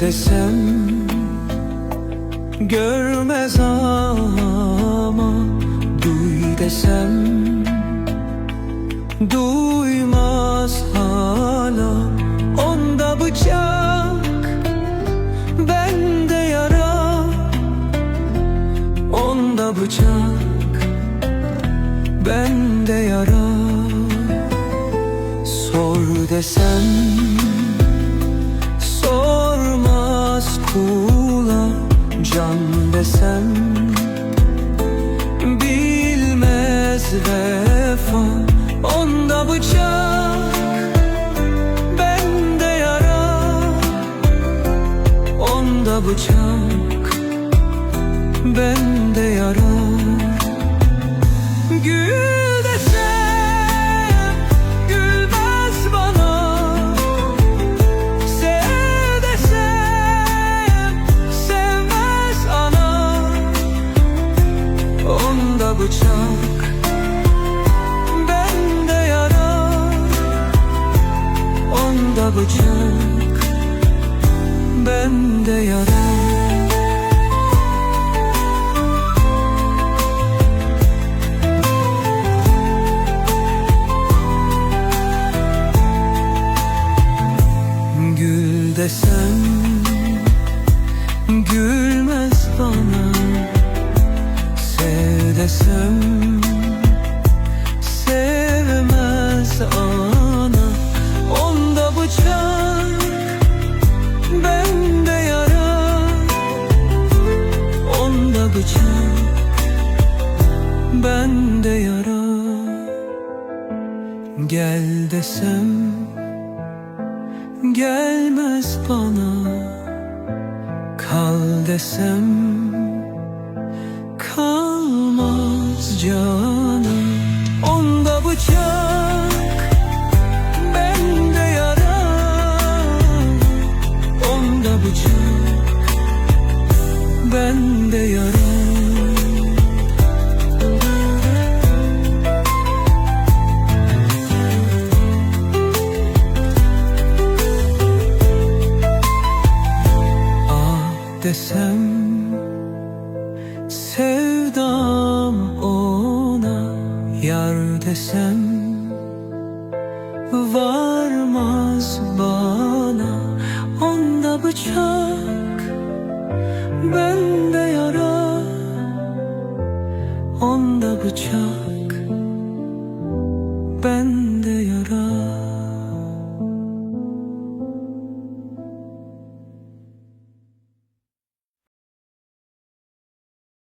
desem Görmez ama Duy desem. Duymaz hala Onda bıçak Bende yara Onda bıçak Bende yara. Sor desem Sormaz kula Can desem Bilmez vefa Onda bıçak Bende yara Onda bıçak Bende yara. Gül Onda bıçak. Bende yara Onda bıçak. Bende yara. Gül desem Gülmez bana desem Sevmez ana. Onda bıçak Bende yara. Onda bıçak Bende yara. Gel desem gelmez bana. Kal desem kalmaz canım Onda bıçak bende yara Onda bıçak bende yara Ah desem Yar desem Varmaz bana Onda bıçak Bende yara Onda bıçak Ben